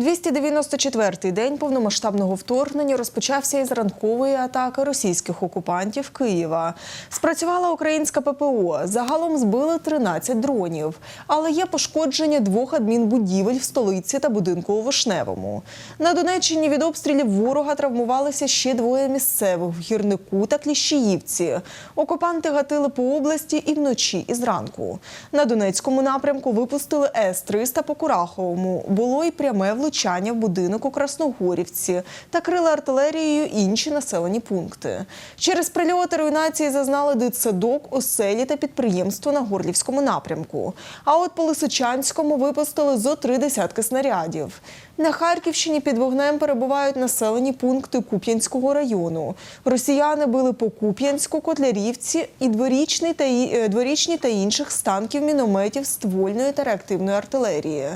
294-й день повномасштабного вторгнення розпочався із ранкової атаки російських окупантів Києва. Спрацювала українська ППО. Загалом збили 13 дронів, але є пошкодження двох адмінбудівель в столиці та будинку у Вишневому. На Донеччині від обстрілів ворога травмувалися ще двоє місцевих в гірнику та Кліщіївці. Окупанти гатили по області і вночі, і зранку. На Донецькому напрямку випустили С-300 по Кураховому. Було і пряме влучання в будинок у Красногорівці та крили артилерією інші населені пункти. Через прильоти руйнації зазнали дитсадок, оселі та підприємство на Горлівському напрямку. А от по Лисичанському випустили зо три десятки снарядів. На Харківщині під вогнем перебувають населені пункти Куп'янського району. Росіяни били по Куп'янську, Котлярівці і дворічний та е, дворічні та інших станків мінометів ствольної та реактивної артилерії.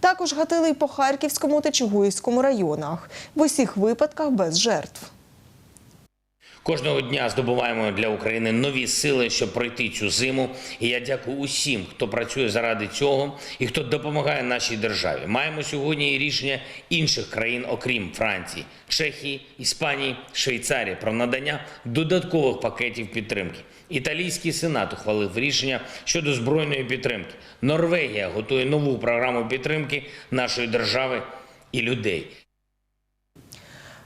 Також гатили й по Харківському та Чугуївському районах. В усіх випадках без жертв. Кожного дня здобуваємо для України нові сили, щоб пройти цю зиму. І я дякую усім, хто працює заради цього і хто допомагає нашій державі. Маємо сьогодні рішення інших країн, окрім Франції, Чехії, Іспанії, Швейцарії, про надання додаткових пакетів підтримки. Італійський сенат ухвалив рішення щодо збройної підтримки. Норвегія готує нову програму підтримки нашої держави і людей.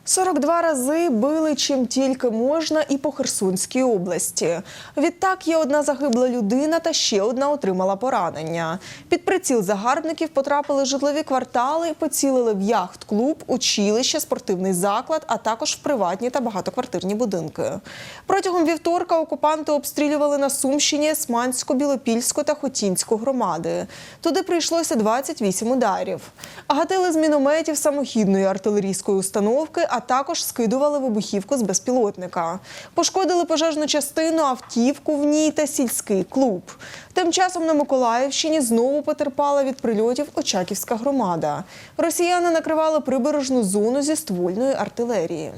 42 рази били чим тільки можна і по Херсонській області. Відтак є одна загибла людина та ще одна отримала поранення. Під приціл загарбників потрапили житлові квартали, поцілили в яхт-клуб, училище, спортивний заклад, а також в приватні та багатоквартирні будинки. Протягом вівторка окупанти обстрілювали на Сумщині Есманську, Білопільську та Хотінську громади. Туди прийшлося 28 ударів. Гатили з мінометів самохідної артилерійської установки, а також скидували вибухівку з безпілотника. Пошкодили пожежну частину, автівку в ній та сільський клуб. Тим часом на Миколаївщині знову потерпала від прильотів Очаківська громада. Росіяни накривали прибережну зону зі ствольної артилерії.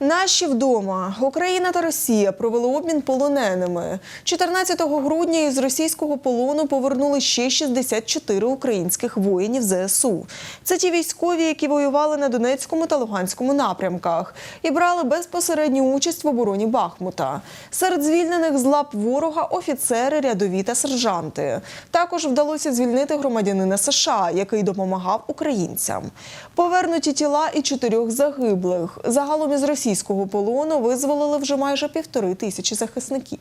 Наші вдома Україна та Росія провели обмін полоненими. 14 грудня із російського полону повернули ще 64 українських воїнів ЗСУ. Це ті військові, які воювали на Донецькому та Луганському напрямках і брали безпосередню участь в обороні Бахмута. Серед звільнених з лап ворога офіцери, рядові та сержанти. Також вдалося звільнити громадянина США, який допомагав українцям. Повернуті тіла і чотирьох загиблих. Загалом із російського полону визволили вже майже півтори тисячі захисників.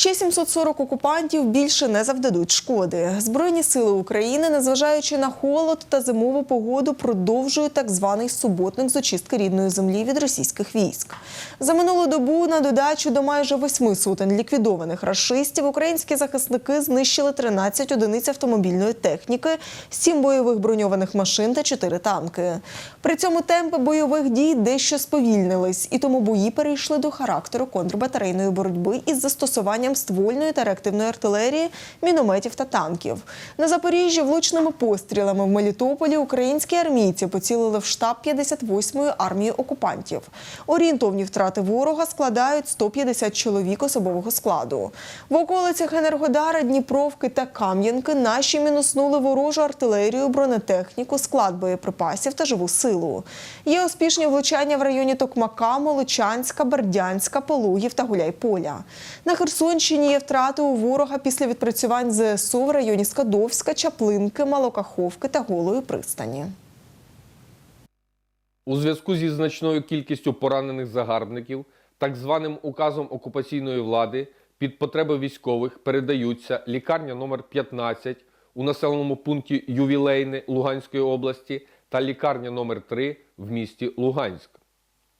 Ще 740 окупантів більше не завдадуть шкоди. Збройні сили України, незважаючи на холод та зимову погоду, продовжують так званий суботник з очистки рідної землі від російських військ. За минулу добу на додачу до майже восьми сотень ліквідованих рашистів українські захисники знищили 13 одиниць автомобільної техніки, 7 бойових броньованих машин та 4 танки. При цьому темпи бойових дій дещо сповільнились, і тому бої перейшли до характеру контрбатарейної боротьби із застосуванням ствольної та реактивної артилерії, мінометів та танків. На Запоріжжі влучними пострілами в Мелітополі українські армійці поцілили в штаб 58-ї армії окупантів. Орієнтовні втрати ворога складають 150 чоловік особового складу. В околицях Енергодара, Дніпровки та Кам'янки наші мінуснули ворожу артилерію, бронетехніку, склад боєприпасів та живу силу. Є успішні влучання в районі Токмака, Молочанська, Бердянська, Полугів та Гуляйполя. На Херсонщині є втрати у ворога після відпрацювань ЗСУ в районі Скадовська, Чаплинки, Малокаховки та Голої пристані. У зв'язку зі значною кількістю поранених загарбників, так званим указом окупаційної влади під потреби військових передаються лікарня номер 15 у населеному пункті Ювілейне Луганської області та лікарня номер 3 в місті Луганськ.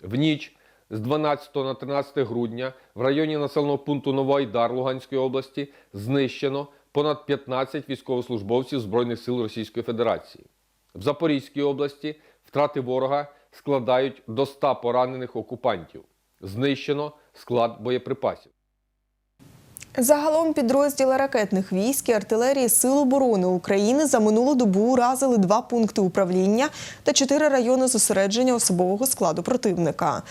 В ніч з 12 на 13 грудня в районі населеного пункту Новоайдар Луганської області знищено понад 15 військовослужбовців Збройних сил Російської Федерації. В Запорізькій області втрати ворога складають до 100 поранених окупантів. Знищено склад боєприпасів. Загалом підрозділи ракетних військ і артилерії Сил оборони України за минулу добу уразили два пункти управління та чотири райони зосередження особового складу противника.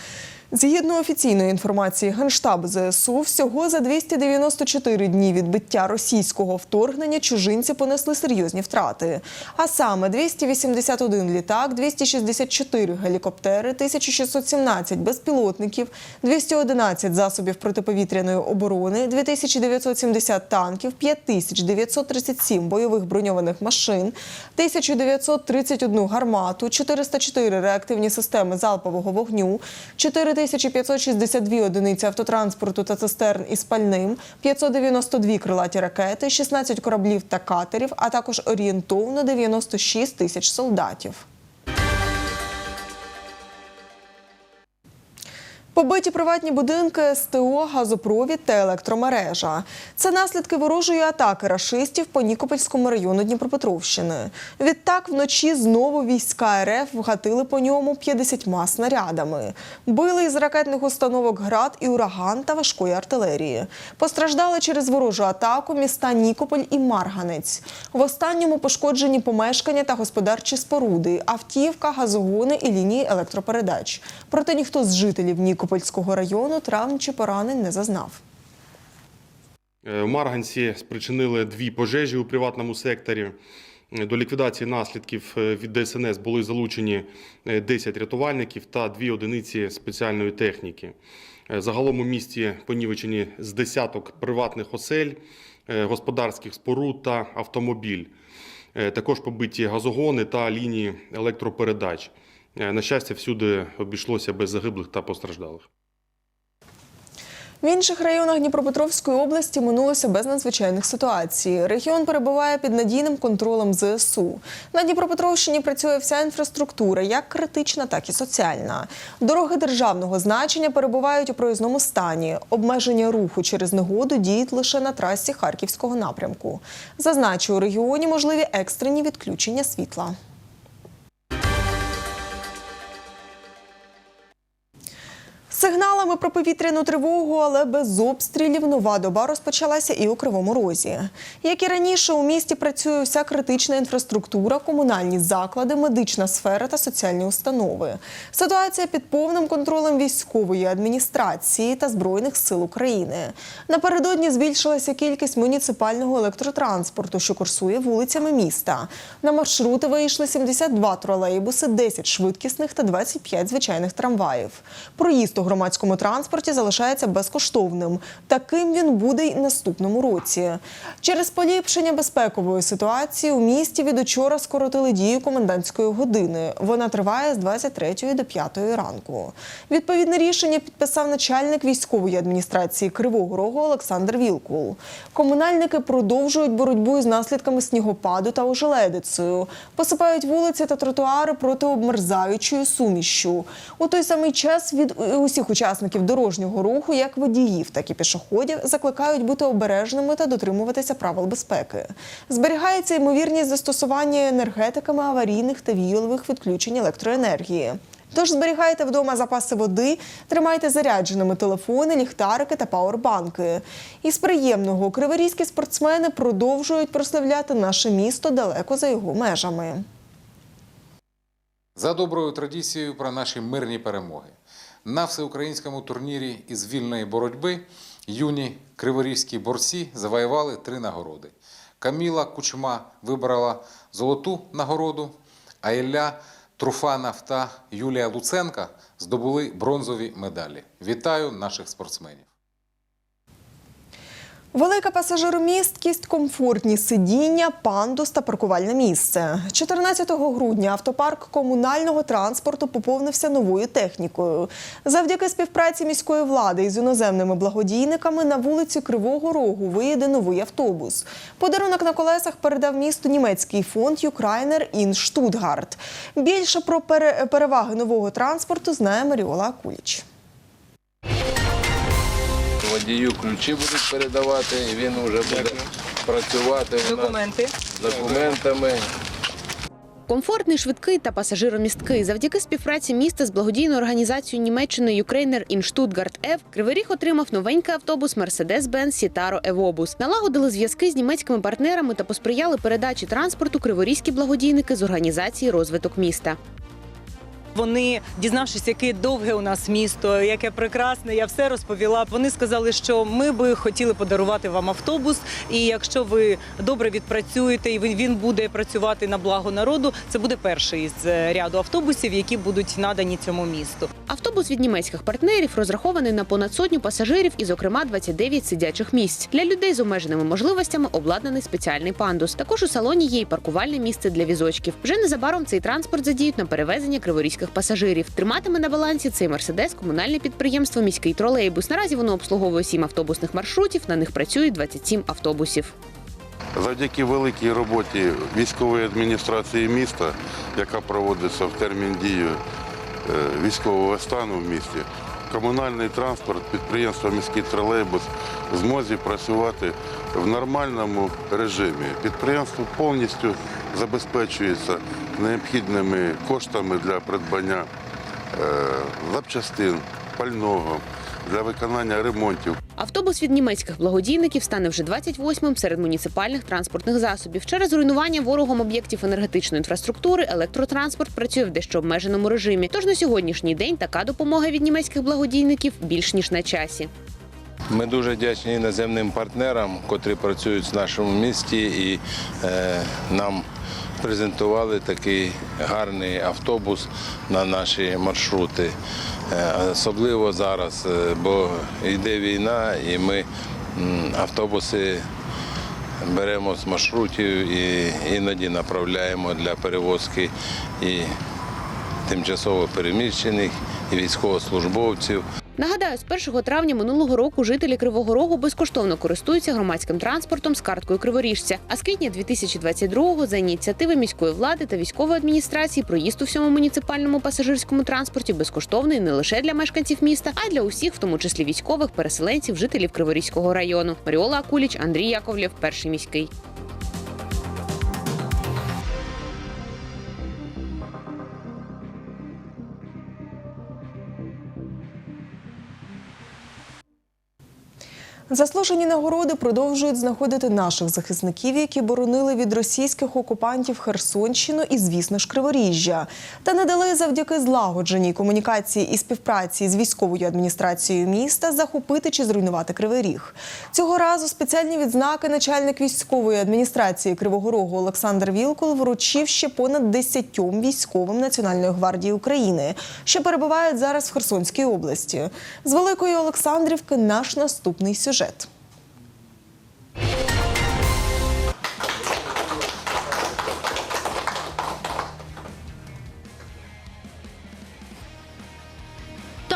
Згідно офіційної інформації Генштабу ЗСУ, всього за 294 дні відбиття російського вторгнення чужинці понесли серйозні втрати. А саме 281 літак, 264 гелікоптери, 1617 безпілотників, 211 засобів протиповітряної оборони, 2970 танків, 5937 бойових броньованих машин, 1931 гармату, 404 реактивні системи залпового вогню, 4562 одиниці автотранспорту та цистерн із пальним, 592 крилаті ракети, 16 кораблів та катерів, а також орієнтовно 96 тисяч солдатів. Побиті приватні будинки, СТО, газопровід та електромережа. Це наслідки ворожої атаки рашистів по Нікопольському району Дніпропетровщини. Відтак вночі знову війська РФ вгатили по ньому 50 снарядами. Били із ракетних установок град і ураган та важкої артилерії. Постраждали через ворожу атаку міста Нікополь і Марганець. В останньому пошкоджені помешкання та господарчі споруди, автівка, газогони і лінії електропередач. Проте ніхто з жителів Нікопольського району травм чи поранень не зазнав. Е, В Марганці спричинили дві пожежі у приватному секторі. Е, До ліквідації наслідків е, від ДСНС були залучені е, 10 рятувальників та дві одиниці спеціальної техніки. Е, Загалом у місті понівечені з десяток приватних осель, е, господарських споруд та автомобіль. Е, Також побиті газогони та лінії електропередач. Е, На щастя, всюди обійшлося без загиблих та постраждалих. В інших районах Дніпропетровської області минулося без надзвичайних ситуацій. Регіон перебуває під надійним контролем ЗСУ. На Дніпропетровщині працює вся інфраструктура, як критична, так і соціальна. Дороги державного значення перебувають у проїзному стані. Обмеження руху через негоду діють лише на трасі Харківського напрямку. Зазначу, у регіоні можливі екстрені відключення світла. Сигналами про повітряну тривогу, але без обстрілів нова доба розпочалася і у Кривому Розі. Як і раніше, у місті працює вся критична інфраструктура, комунальні заклади, медична сфера та соціальні установи. Ситуація під повним контролем військової адміністрації та збройних сил України. Напередодні збільшилася кількість муніципального електротранспорту, що курсує вулицями міста. На маршрути вийшли 72 тролейбуси, 10 швидкісних та 25 звичайних трамваїв. Проїзд громадському транспорті залишається безкоштовним. Таким він буде й наступному році. Через поліпшення безпекової ситуації у місті від учора скоротили дію комендантської години. Вона триває з 23 до 5 ранку. Відповідне рішення підписав начальник військової адміністрації Кривого Рогу Олександр Вілкул. Комунальники продовжують боротьбу із наслідками снігопаду та ожеледицею. Посипають вулиці та тротуари протиобмерзаючою сумішшю. У той самий час від усіх учасників дорожнього руху, як водіїв, так і пішоходів, закликають бути обережними та дотримуватися правил безпеки. Зберігається ймовірність застосування енергетиками аварійних та віялових відключень електроенергії. Тож зберігайте вдома запаси води, тримайте зарядженими телефони, ліхтарики та пауербанки. Із приємного криворізькі спортсмени продовжують прославляти наше місто далеко за його межами. За доброю традицією про наші мирні перемоги. На всеукраїнському турнірі із вільної боротьби юні криворізькі борці завоювали три нагороди. Каміла Кучма вибрала золоту нагороду, а Ілля Труфанов та Юлія Луценка здобули бронзові медалі. Вітаю наших спортсменів! Велика пасажиромісткість, комфортні сидіння, пандус та паркувальне місце. 14 грудня автопарк комунального транспорту поповнився новою технікою. Завдяки співпраці міської влади із іноземними благодійниками на вулиці Кривого Рогу виїде новий автобус. Подарунок на колесах передав місту німецький фонд Юкрайнер Ін Штутгарт. Більше про переваги нового транспорту знає Маріола Акуліч. Водію ключі будуть передавати, і він вже буде працювати у нас Документи. з документами. Комфортний, швидкий та пасажиромісткий. Завдяки співпраці міста з благодійною організацією Німеччини Ukrainer in Stuttgart Ev Кривий Ріг отримав новенький автобус Mercedes-Benz Citaro Evobus. Налагодили зв'язки з німецькими партнерами та посприяли передачі транспорту криворізькі благодійники з організації розвиток міста. Вони, дізнавшись, яке довге у нас місто, яке прекрасне, я все розповіла. Вони сказали, що ми би хотіли подарувати вам автобус, і якщо ви добре відпрацюєте і він- буде працювати на благо народу, це буде перший із е, ряду автобусів, які будуть надані цьому місту. Автобус від німецьких партнерів розрахований на понад сотню пасажирів і, зокрема, 29 сидячих місць. Для людей з обмеженими можливостями обладнаний спеціальний пандус. Також у салоні є й паркувальне місце для візочків. Вже незабаром цей транспорт задіють на перевезення криворізьких пасажирів. Триматиме на балансі цей мерседес комунальне підприємство Міський тролейбус. Наразі воно обслуговує сім автобусних маршрутів. На них працює 27 автобусів. Завдяки великій роботі військової адміністрації міста, яка проводиться в термін дії е, військового стану в місті, комунальний транспорт, підприємство міський тролейбус в змозі працювати в нормальному режимі. Підприємство повністю забезпечується необхідними коштами для придбання е, запчастин, пального, для виконання ремонтів. Автобус від німецьких благодійників стане вже 28-м серед муніципальних транспортних засобів. Через руйнування ворогом об'єктів енергетичної інфраструктури електротранспорт працює в дещо обмеженому режимі. Тож на сьогоднішній день така допомога від німецьких благодійників більш ніж на часі. Ми дуже вдячні іноземним партнерам, котрі працюють в нашому місті і е, нам презентували такий гарний автобус на наші маршрути. Е, особливо зараз, е, бо йде війна, і ми автобуси беремо з маршрутів і іноді направляємо для перевозки і тимчасово переміщених, і військовослужбовців. Нагадаю, з 1 травня минулого року жителі Кривого Рогу безкоштовно користуються громадським транспортом з карткою Криворіжця. А з квітня 2022-го за ініціативи міської влади та військової адміністрації проїзд у всьому муніципальному пасажирському транспорті безкоштовний не лише для мешканців міста, а й для усіх, в тому числі військових, переселенців, жителів Криворізького району. Маріола Акуліч, Андрій Яковлєв, перший міський. Заслужені нагороди продовжують знаходити наших захисників, які боронили від російських окупантів Херсонщину і, звісно ж, Криворіжжя. Та не дали завдяки злагодженій комунікації і співпраці з військовою адміністрацією міста захопити чи зруйнувати Кривий Ріг. Цього разу спеціальні відзнаки начальник військової адміністрації Кривого Рогу Олександр Вілкул вручив ще понад десятьом військовим Національної гвардії України, що перебувають зараз в Херсонській області. З Великої Олександрівки наш наступний сюжет. projeto.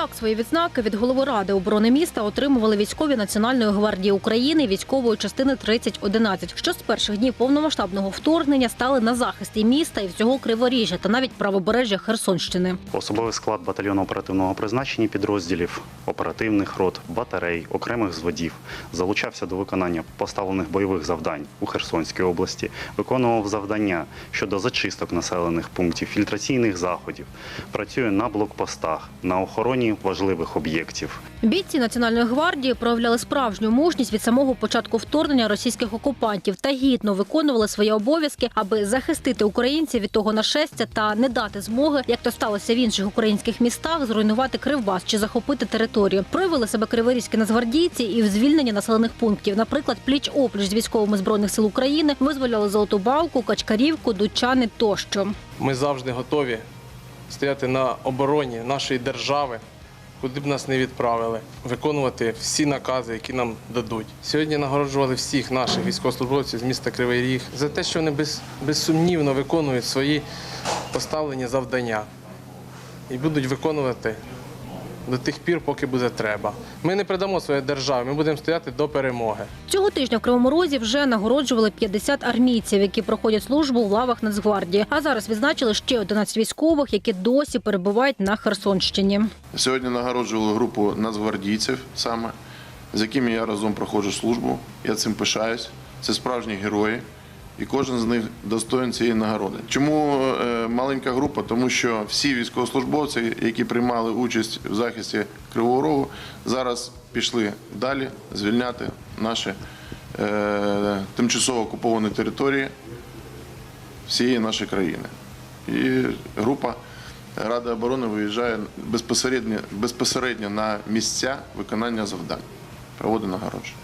Так, свої відзнаки від голови ради оборони міста отримували військові Національної гвардії України військової частини 3011, що з перших днів повномасштабного вторгнення стали на захисті міста і всього Криворіжжя та навіть правобережжя Херсонщини. Особовий склад батальйону оперативного призначення підрозділів оперативних рот, батарей, окремих зводів залучався до виконання поставлених бойових завдань у Херсонській області, виконував завдання щодо зачисток населених пунктів, фільтраційних заходів, працює на блокпостах, на охороні важливих об'єктів. Бійці Національної гвардії проявляли справжню мужність від самого початку вторгнення російських окупантів та гідно виконували свої обов'язки, аби захистити українців від того нашестя та не дати змоги, як то сталося в інших українських містах, зруйнувати Кривбас чи захопити територію. Проявили себе криворізькі нацгвардійці і в звільненні населених пунктів. Наприклад, пліч опліч з військовими збройних сил України визволяли Золоту Балку, Качкарівку, Дучани тощо. Ми завжди готові стояти на обороні нашої держави, куди б нас не відправили, виконувати всі накази, які нам дадуть. Сьогодні нагороджували всіх наших військовослужбовців з міста Кривий Ріг за те, що вони без, безсумнівно виконують свої поставлені завдання і будуть виконувати до тих пір, поки буде треба. Ми не предамо своєї держави, ми будемо стояти до перемоги. Цього тижня в Кривому Розі вже нагороджували 50 армійців, які проходять службу в лавах Нацгвардії. А зараз відзначили ще 11 військових, які досі перебувають на Херсонщині. Сьогодні нагороджували групу нацгвардійців саме, з якими я разом проходжу службу. Я цим пишаюсь. Це справжні герої, і кожен з них достоин цієї нагороди. Чому е, маленька група? Тому що всі військовослужбовці, які приймали участь в захисті Кривого Рогу, зараз пішли далі звільняти наші е, тимчасово окуповані території всієї нашої країни. І група Ради оборони виїжджає безпосередньо, безпосередньо на місця виконання завдань, проводить нагородження.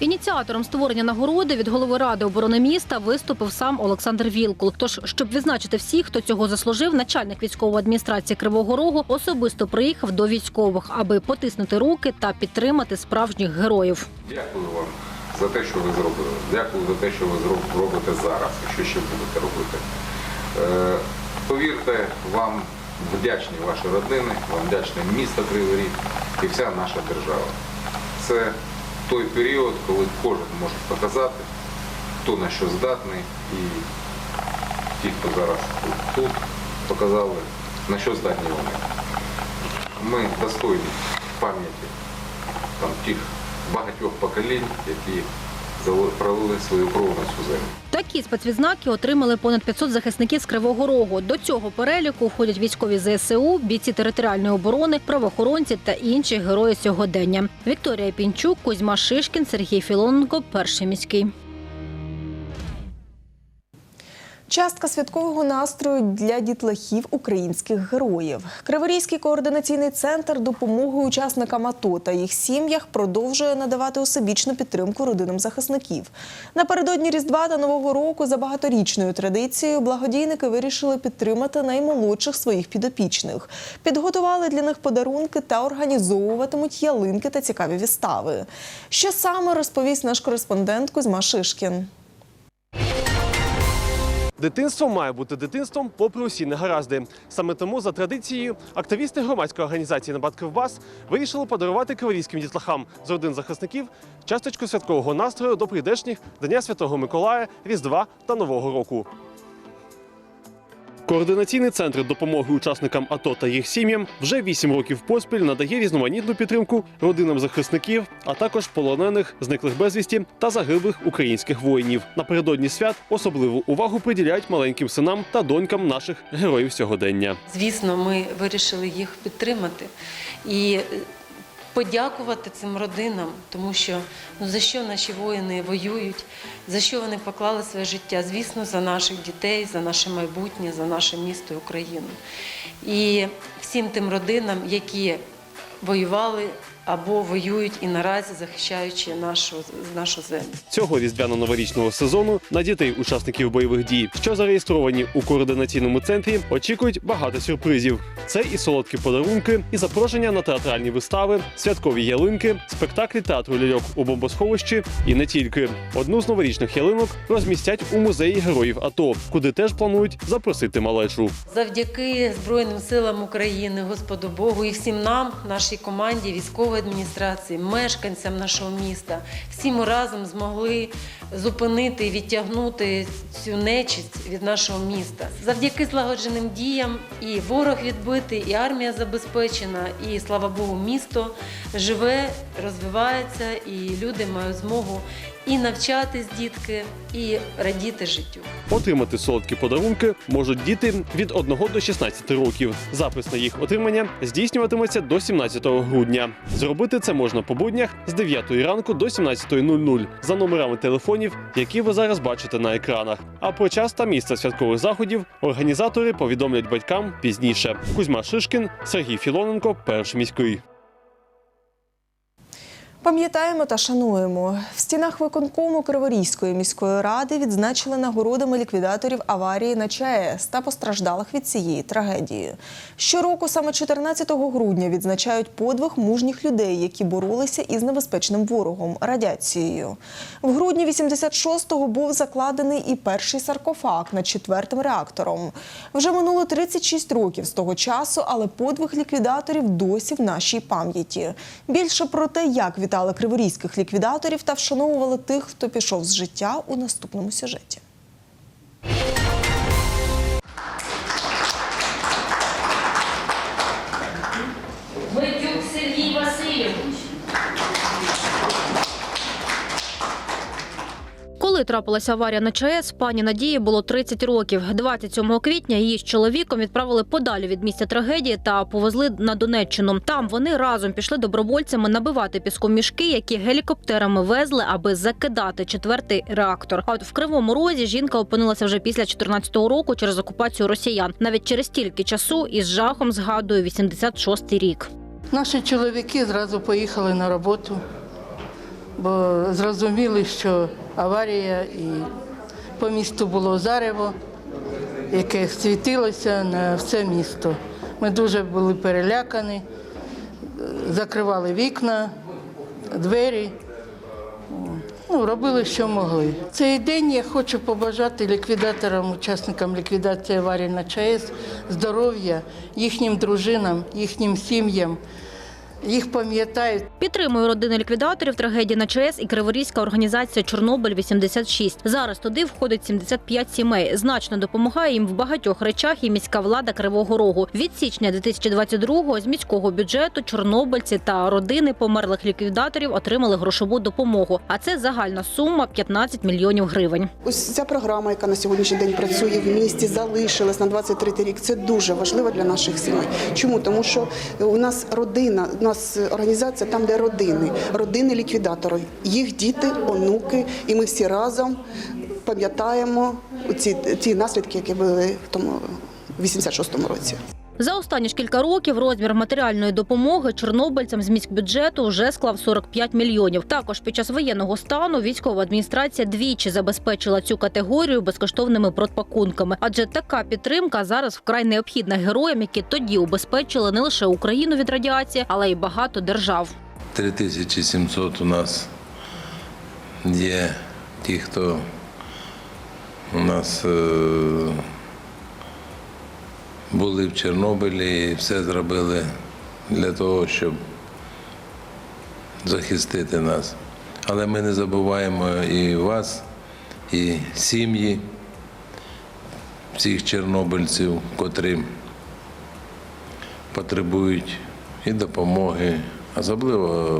Ініціатором створення нагороди від голови ради оборони міста виступив сам Олександр Вілкул. Тож, щоб відзначити всіх, хто цього заслужив, начальник військової адміністрації Кривого Рогу особисто приїхав до військових, аби потиснути руки та підтримати справжніх героїв. Дякую вам за те, що ви зробили. Дякую за те, що ви робите зараз що ще будете робити. Е, повірте, вам вдячні ваші родини, вам вдячне місто Кривий Ріг і вся наша держава. Це той період, коли кожен може показати, хто на що здатний, і ті, хто зараз тут, показали, на що здатні вони. Ми достойні пам'яті тих багатьох поколінь, які пролили свою кров на цю землю. Такі спецвідзнаки отримали понад 500 захисників з Кривого Рогу. До цього переліку входять військові ЗСУ, бійці територіальної оборони, правоохоронці та інші герої сьогодення. Вікторія Пінчук, Кузьма Шишкін, Сергій Філоненко, перший міський. Частка святкового настрою для дітлахів українських героїв. Криворізький координаційний центр допомоги учасникам АТО та їх сім'ях продовжує надавати усебічну підтримку родинам захисників. Напередодні Різдва та Нового року за багаторічною традицією благодійники вирішили підтримати наймолодших своїх підопічних. Підготували для них подарунки та організовуватимуть ялинки та цікаві вистави. Що саме розповість наш кореспондент Кузьма Шишкін. Дитинство має бути дитинством попри усі негаразди. Саме тому, за традицією, активісти громадської організації «Набат Кривбас» вирішили подарувати криворізьким дітлахам з родин захисників часточку святкового настрою до прийдешніх Дня Святого Миколая, Різдва та Нового року. Координаційний центр допомоги учасникам АТО та їх сім'ям вже 8 років поспіль надає різноманітну підтримку родинам захисників, а також полонених, зниклих безвісті та загиблих українських воїнів. Напередодні свят особливу увагу приділяють маленьким синам та донькам наших героїв сьогодення. Звісно, ми вирішили їх підтримати і подякувати цим родинам, тому що ну за що наші воїни воюють, за що вони поклали своє життя? Звісно, за наших дітей, за наше майбутнє, за наше місто Україну. І всім тим родинам, які воювали або воюють і наразі захищаючи нашу, нашу землю. Цього різдвяно-новорічного сезону на дітей учасників бойових дій, що зареєстровані у координаційному центрі, очікують багато сюрпризів. Це і солодкі подарунки, і запрошення на театральні вистави, святкові ялинки, спектаклі театру ляльок у бомбосховищі і не тільки. Одну з новорічних ялинок розмістять у музеї героїв АТО, куди теж планують запросити малечу. Завдяки Збройним силам України, Господу Богу і всім нам, нашій команді, військової адміністрації, мешканцям нашого міста, всі ми разом змогли зупинити і відтягнути цю нечисть від нашого міста. Завдяки злагодженим діям і ворог відбитий, і армія забезпечена, і слава Богу, місто живе, розвивається, і люди мають змогу і навчатись дітки, і радіти життю. Отримати солодкі подарунки можуть діти від 1 до 16 років. Запис на їх отримання здійснюватиметься до 17 грудня. Зробити це можна по буднях з 9 ранку до 17.00 за номерами телефонів, які ви зараз бачите на екранах. А про час та місце святкових заходів організатори повідомлять батькам пізніше. Кузьма Шишкін, Сергій Філоненко, перший міський. Пам'ятаємо та шануємо. В стінах виконкому Криворізької міської ради відзначили нагородами ліквідаторів аварії на ЧАЕС та постраждалих від цієї трагедії. Щороку, саме 14 грудня, відзначають подвиг мужніх людей, які боролися із небезпечним ворогом радіацією. В грудні 86-го був закладений і перший саркофаг над четвертим реактором. Вже минуло 36 років з того часу, але подвиг ліквідаторів досі в нашій пам'яті. Більше про те, як вітали криворізьких ліквідаторів та вшановували тих, хто пішов з життя у наступному сюжеті. Коли трапилася аварія на ЧАЕС, пані Надії було 30 років. 27 квітня її з чоловіком відправили подалі від місця трагедії та повезли на Донеччину. Там вони разом пішли добровольцями набивати піском мішки, які гелікоптерами везли, аби закидати четвертий реактор. А от в Кривому Розі жінка опинилася вже після 14-го року через окупацію росіян. Навіть через стільки часу із жахом згадує 86-й рік. Наші чоловіки зразу поїхали на роботу, бо зрозуміли, що аварія і по місту було зарево, яке світилося на все місто. Ми дуже були перелякані, закривали вікна, двері. Ну, робили, що могли. Цей день я хочу побажати ліквідаторам, учасникам ліквідації аварії на ЧАЕС здоров'я, їхнім дружинам, їхнім сім'ям. Їх пам'ятають. Підтримує родини ліквідаторів трагедії на ЧАЕС і криворізька організація Чорнобиль 86 Зараз туди входить 75 сімей. Значно допомагає їм в багатьох речах і міська влада Кривого Рогу. Від січня 2022-го з міського бюджету чорнобильці та родини померлих ліквідаторів отримали грошову допомогу. А це загальна сума 15 мільйонів гривень. Ось ця програма, яка на сьогоднішній день працює в місті, залишилась на 23 рік. Це дуже важливо для наших сімей. Чому? Тому що у нас родина, у нас організація там, де родини, родини ліквідаторів, їх діти, онуки, і ми всі разом пам'ятаємо ці ті наслідки, які були в тому 86-му році. За останні ж кілька років розмір матеріальної допомоги чорнобильцям з міськбюджету вже склав 45 мільйонів. Також під час воєнного стану військова адміністрація двічі забезпечила цю категорію безкоштовними продпакунками. Адже така підтримка зараз вкрай необхідна героям, які тоді убезпечили не лише Україну від радіації, але й багато держав. 3700 у нас є ті, хто у нас е, були в Чорнобилі і все зробили для того, щоб захистити нас. Але ми не забуваємо і вас, і сім'ї всіх чорнобильців, котрі потребують і допомоги, особливо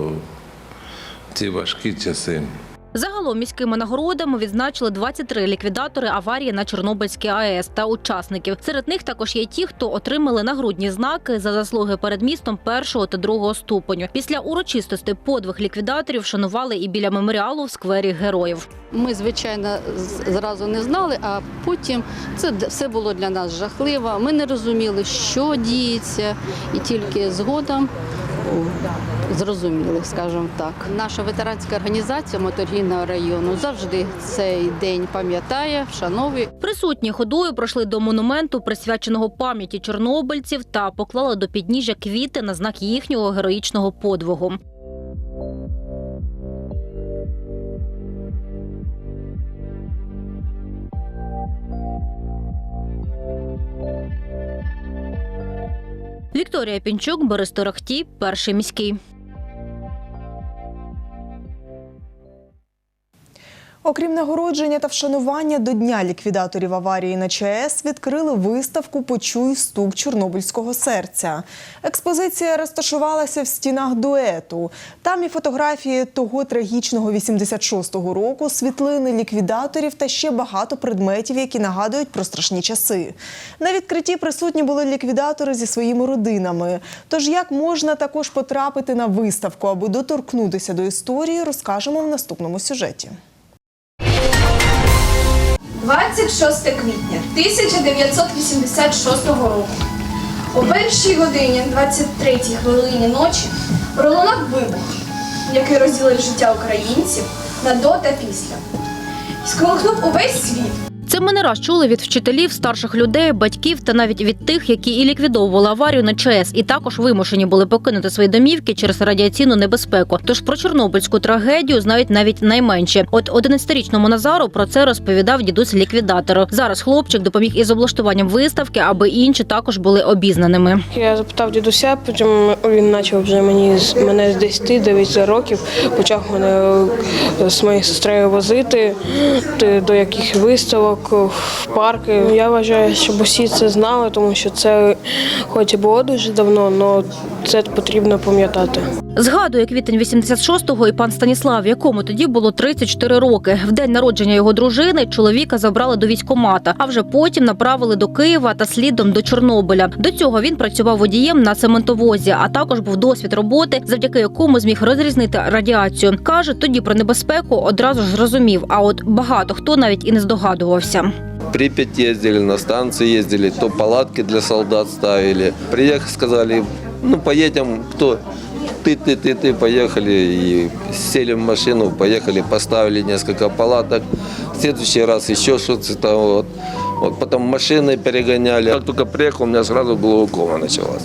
в ці важкі часи. Загалом міськими нагородами відзначили 23 ліквідатори аварії на Чорнобильській АЕС та учасників. Серед них також є ті, хто отримали нагрудні знаки за заслуги перед містом першого та другого ступеню. Після урочистостей подвиг ліквідаторів шанували і біля меморіалу в сквері героїв. Ми, звичайно, зразу не знали, а потім це все було для нас жахливо. Ми не розуміли, що діється, і тільки згодом о, зрозуміли, скажімо так. Наша ветеранська організація моторгійного району завжди цей день пам'ятає, вшановує. Присутні ходою пройшли до монументу, присвяченого пам'яті чорнобильців, та поклали до підніжжя квіти на знак їхнього героїчного подвигу. Вікторія Пінчук, Борис Торохті, перший міський. Окрім нагородження та вшанування до Дня ліквідаторів аварії на ЧАЕС відкрили виставку Почуй стук Чорнобильського серця. Експозиція розташувалася в стінах дуету. Там і фотографії того трагічного 86-го року, світлини ліквідаторів та ще багато предметів, які нагадують про страшні часи. На відкритті присутні були ліквідатори зі своїми родинами. Тож як можна також потрапити на виставку, аби доторкнутися до історії, розкажемо в наступному сюжеті. 26 квітня 1986 року. О першій годині 23 хвилині ночі пролунав вибух, який розділив життя українців на до та після. І сколихнув увесь світ. Це ми не раз чули від вчителів, старших людей, батьків та навіть від тих, які і ліквідовували аварію на ЧАЕС, і також вимушені були покинути свої домівки через радіаційну небезпеку. Тож про чорнобильську трагедію знають навіть найменші. От 11-річному Назару про це розповідав дідусь ліквідатору. Зараз хлопчик допоміг із облаштуванням виставки, аби інші також були обізнаними. Я запитав дідуся, потім він почав вже мені з мене з 10-9 років, почав мене з моєю сестрою возити до яких виставок, в парки. Я вважаю, щоб усі це знали, тому що це хоч і було дуже давно, але це потрібно пам'ятати. Згадує квітень 86-го і пан Станіслав, якому тоді було 34 роки. В день народження його дружини чоловіка забрали до військкомата, а вже потім направили до Києва та слідом до Чорнобиля. До цього він працював водієм на цементовозі, а також був досвід роботи, завдяки якому зміг розрізнити радіацію. каже, тоді про небезпеку одразу ж зрозумів. А от багато хто навіть і не здогадувався. Припять ездили, на станции ездили, то палатки для солдат ставили. Приехали, сказали, ну поедем, кто? Ты, ты, ты, ты, поехали. И сели в машину, поехали, поставили несколько палаток. В следующий раз еще что-то вот. Вот потом машины перегоняли. Как только приехал, у меня сразу глаукома началась.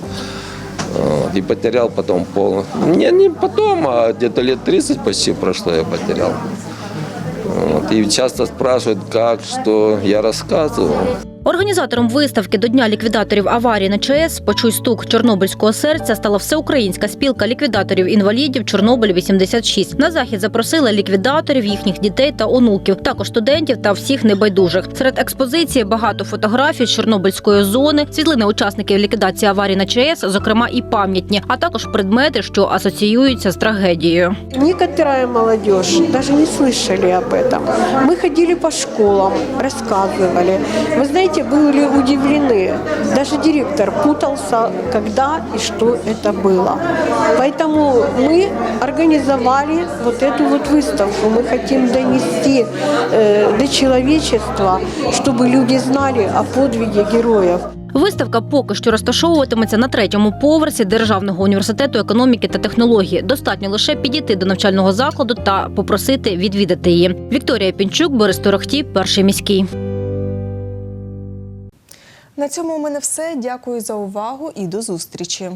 Вот, и потерял потом пол. Не, не потом, а где-то лет 30 почти прошло, я потерял. Вот, и часто спрашивают, как, что. Я рассказывал. Організатором виставки до дня ліквідаторів аварії на ЧАЕС «Почуй стук Чорнобильського серця стала всеукраїнська спілка ліквідаторів інвалідів Чорнобиль 86 На захід запросили ліквідаторів, їхніх дітей та онуків, також студентів та всіх небайдужих. Серед експозиції багато фотографій з Чорнобильської зони, світлини учасників ліквідації аварії на ЧАЕС, зокрема і пам'ятні, а також предмети, що асоціюються з трагедією. Некоторая молодежь даже не слышали об этом. Мы ходили по школам, рассказывали. Вы знаете, были удивлены. Даже директор путался, когда и что это было. Поэтому мы организовали вот эту вот выставку. Мы хотим донести э, до человечества, чтобы люди знали о подвиге героев. Виставка поки що розташовуватиметься на третьому поверсі Державного університету економіки та технології. Достатньо лише підійти до навчального закладу та попросити відвідати її. Вікторія Пінчук, Борис Торохтій, перший міський. На цьому у мене все. Дякую за увагу і до зустрічі.